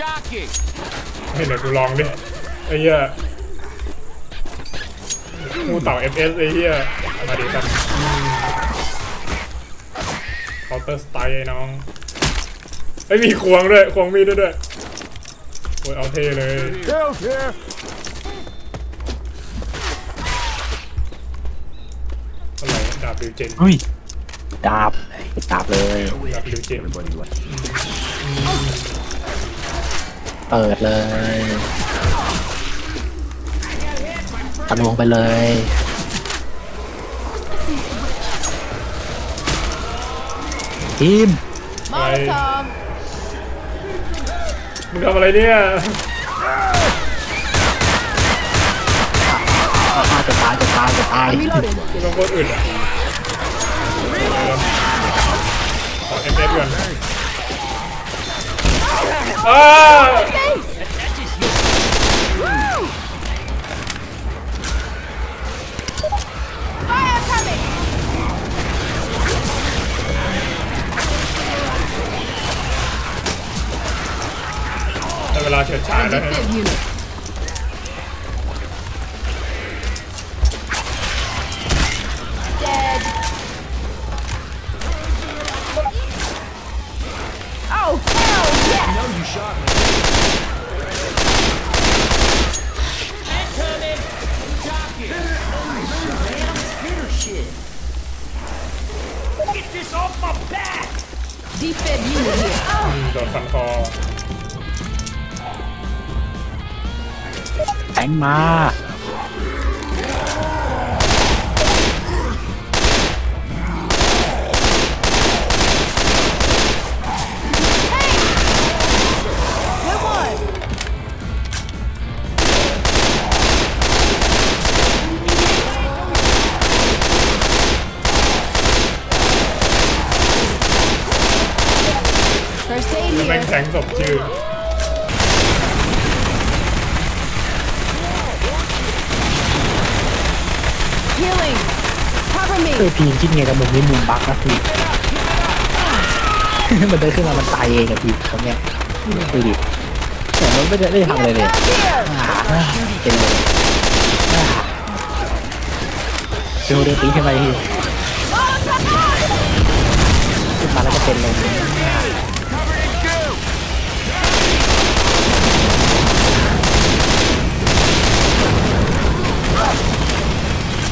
jockey. ให้เดี๋ยวกูลองดิไอ้เหี้ยงูเต่า FS ไอ้เหี้ยมาดิครับเคาน์เตอร์สไตล์ไอ้น้องไอ้ยมีควงด้วย ควงมีดด้วยด้วยโอ้ยเอาเท่เลย Help here. อะไรดาบดิวเจนเฮ้ยดาบดาบเลย ดาบดิวเจน เปิดเลยทะลวงไปเลย ทีม Molotov. มึงทำอะไรเนี่ยอ่าจะตายจะตายจะตาย Reloading. กูต้องโคตรอึดอะเอา FS ก่อน อ้า Fire coming. ได้เวลาเฉิดฉายแล้วนะ นฟันคอแทงมา แล้วแม่ง here. แทงศพชื่อ Healing. Cover เออ me. พีนคิดไงกับมุมนี้มุมบั๊กนะพี่มันเดินขึ้นมามันตายเองอะพี่ตรงเนี้ยดูดิแต่มันไม่ได้ได้ทำอะไรเลย Back here. อ่าเป็นเลยอ่าเดี๋ยวเดินตีขึ้นไปพี่ Molotov out. ขึ้นมาแล้วก็เป็นเลย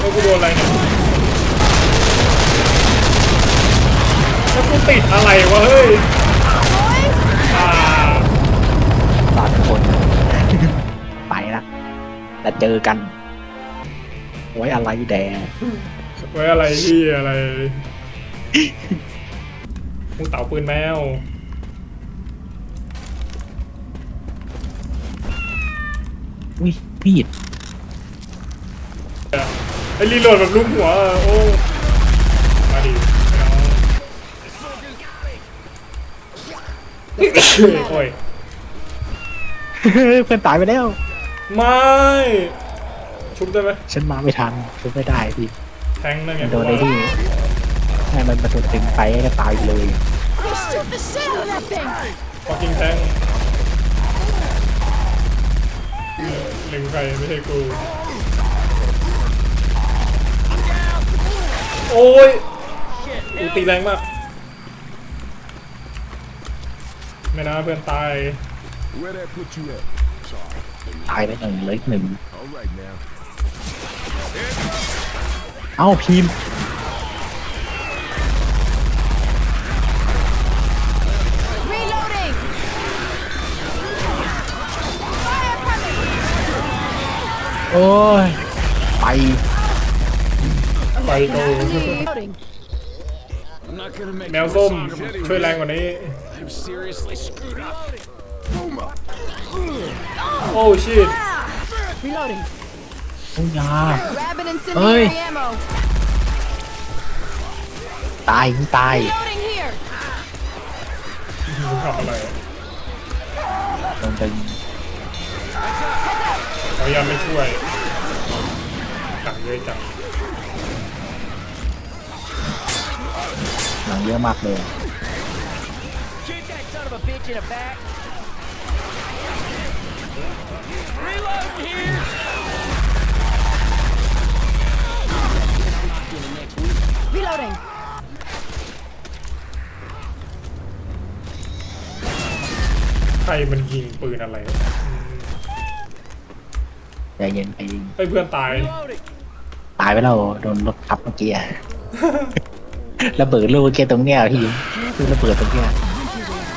เอ้ากูโดนอะไรเนี่ยแล้วกูติดอะไรวะเฮ้ย Boys. อ่าบาดคน ไปละแต่เจอกัน ไว้อะไรแดงไว้อะไรพี่อะไรงูเต่าปืนแมวอุ้ยมีด ไอ้รีโหลดแบบลูกหัวอะโอ้มาดิไม่เอาโอ้ยเพื่อนตายไปแล้ว ไม่ชุบได้ไหมฉันมาไม่ทันช่วยไม่ได้พี่แทงนั่นไงมันโดนไอ้นี่ให้มันมาโดนตึงไปก็ตายเลย They shoot the shit out of that thing. ฟอกิงแทงหนึ่งใครไม่ใช่กู โอ้ยกูตีแรงมาก ไม่นะเพื่อนตาย Where that put you at? ตายไปหนึ่งเหลยหนึ่ง All right now. เอ้าพิมพ์ Reloading. Fire coming. โอ้ย ไป ไปกู Reloading. I'm not gonna make แมวส้มช่วยแรงกว่านี้ I'm seriously screwed up. โอ้ชิต Reloading. โอ้ยยา Grabbing incendiary Ơi. ammo. ตายมึงตาย Reloading here. มึงทำอะไรโดนตึงเขายังไม่ช่วยจังเลยจัง หนังเยอะมากเลย Shoot that son of a bitch in the back. Reloading. ใครมันยิงปืนอะไรอืมใจเย็นไปยิงเฮ้ยเพื่อนตาย ตายไปแล้วโดนรถทับเมื่อกี้อะ ระเบิดลูกเมื่อกี้ตรงเนี้ยพี่คือระเบิดตรงเนี้ย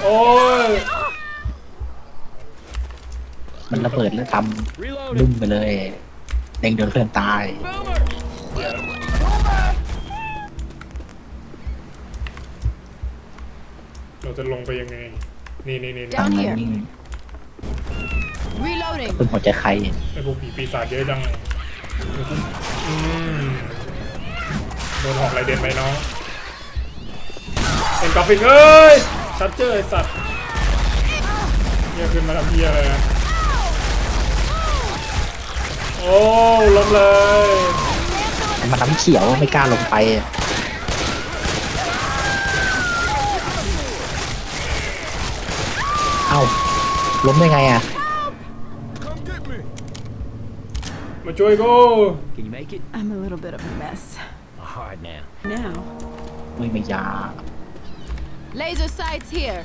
โอ้ยมันระเบิดแล้วทำบึ้มไปเลยเด้งโดนเพื่อนตาย เราจะลงไปยังไง นี่นี่นี่ทำ Down มัน here. ยิ่ง Reloading. เป็นหัวใจใครไอ้พวกผีปีศาจเยอะจังอืมโดนหอกไรเด่นไหมน้อง เป็นกราฟิกเอ้ยชัดเจอไอสัตว์เฮียขึ้นมาทำเฮียอะไรนะโอ้ล้มเลยมันน้ำเขียวไม่กล้าลงไปอะเอ้าล้มได้ไงอะ มาช่วยกู Can you make it? I'm a little bit of a mess. Hard now. Now. ไม่มียา Laser sights here.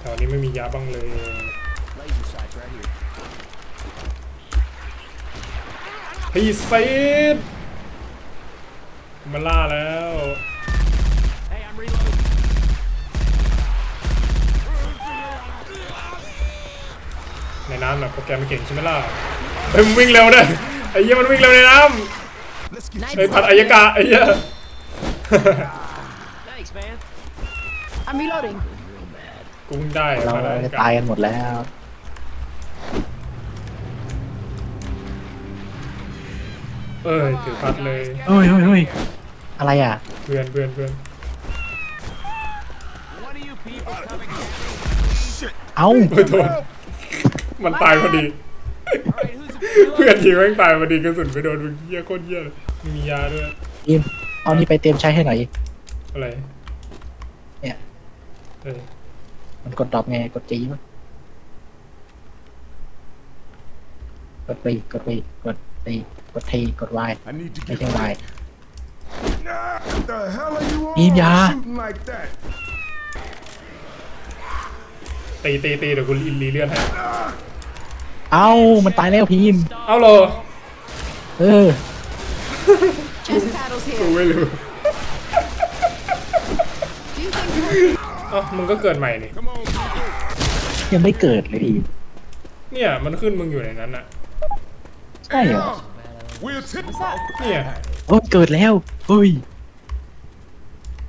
แถวนี้ไม่มียาบ้างเลย Laser sights right here. พีซีดมาล่าแล้ว Hey, I'm reloading. ในน้ำน่ะโปรแกรมมันเก่งใช่ไหมล่ะเฮ้ยมันวิ่งเร็วด้วยไอ้เหี้ยมันวิ่งเร็วในน้ำ Night ไอ้ผัดอายกาไอ้เหี้ย Thanks, man. I'm reloading. กูเพิ่งได้เราผัดอายจะกาตายกันหมดแล้วเอ้ยถือพัดเลย เฮ้ยเฮ้ยเฮ้ยอะไรอะ เพื่อนเพื่อนเพื่อน One of you people coming at me. เอ้าเฮ้ยโดนมันตายพอดี All right, who's เพื่อนยิงแม่งตายพอดีกระสุนไปโดนมึงเหี้ยโคตรเหี้ยเลยมียาด้วยยิม เอานี่ไปเตรียมใช้ให้หน่อย อะไรเนี่ย เออมันกดดรอปไง กดจีมั้ยกดไปกดไปกดตีกดทีกดวาย I need to ไม่ get ใช่วาย Nah, what the hell are you on? Im ya. Shooting like that. ตีตีตีเดี๋ยวกูรีรีเลื่อนให้เอ้า มันตายแล้วพีม เอาเหรอเออ Chest paddles กู here. ไม่รู้ Do you think you're เอ้ามึงก็เกิดใหม่นี่ Come on, people. ยังไม่เกิดเลยพีมเนี่ย มันขึ้นมึงอยู่ในนั้นอะใช่เหรอ We'll tip. เนี่ย โอ้ยเกิดแล้วเฮ้ย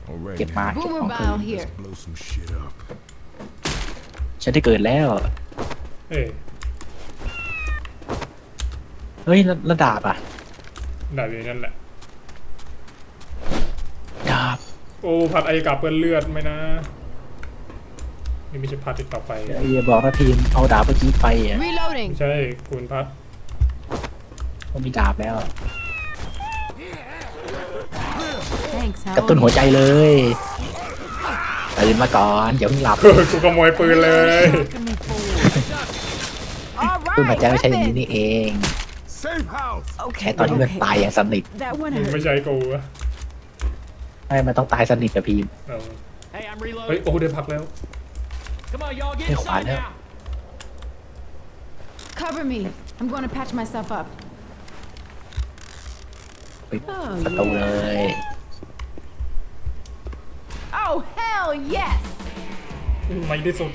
Alright, เก็บมา now, เก็บ boomer ของคื bow น here? blow some shit up. ฉันได้เกิดแล้ว เอ้ยเฮ้ยแล้วแล้วดาบอะ ดาบอยู่ในนั่นแหละ ดาบ โอ้ผัดอายกาเปื้อนเลือดไหมนะ นี่ไม่ใช่พัดติดต่อไปอย่าบอกนะพีมเอาดาบเมื่อกี้ไปอะ Reloading. ไม่ใช่คุณพัดมันมีดาบแล้ว Thanks, กระตุ้น Howard. หัวใจเลยตื่นมาก่อนอย่าเพิ่งหลับเออกูขโมยปืนเลย All ตุ้นหัวใจไม่ right, ใช่อย่างนี้ weapons. นี่เอง Safe house. แค่ตอนที่มันตายอย่างสนิท That one มึง hurt. ไม่ใช่กูอะ ไม่มันต้องตายสนิทกับพีม เออ Hey, I'm เฮ้ย reloading. โอ้ได้พักแล้ว Come on, y'all, get Hey, inside Juan. now. Cover me. I'm going to patch myself up. ปิด Oh, ประตูเลย Oh, hell yes. ในที่สุด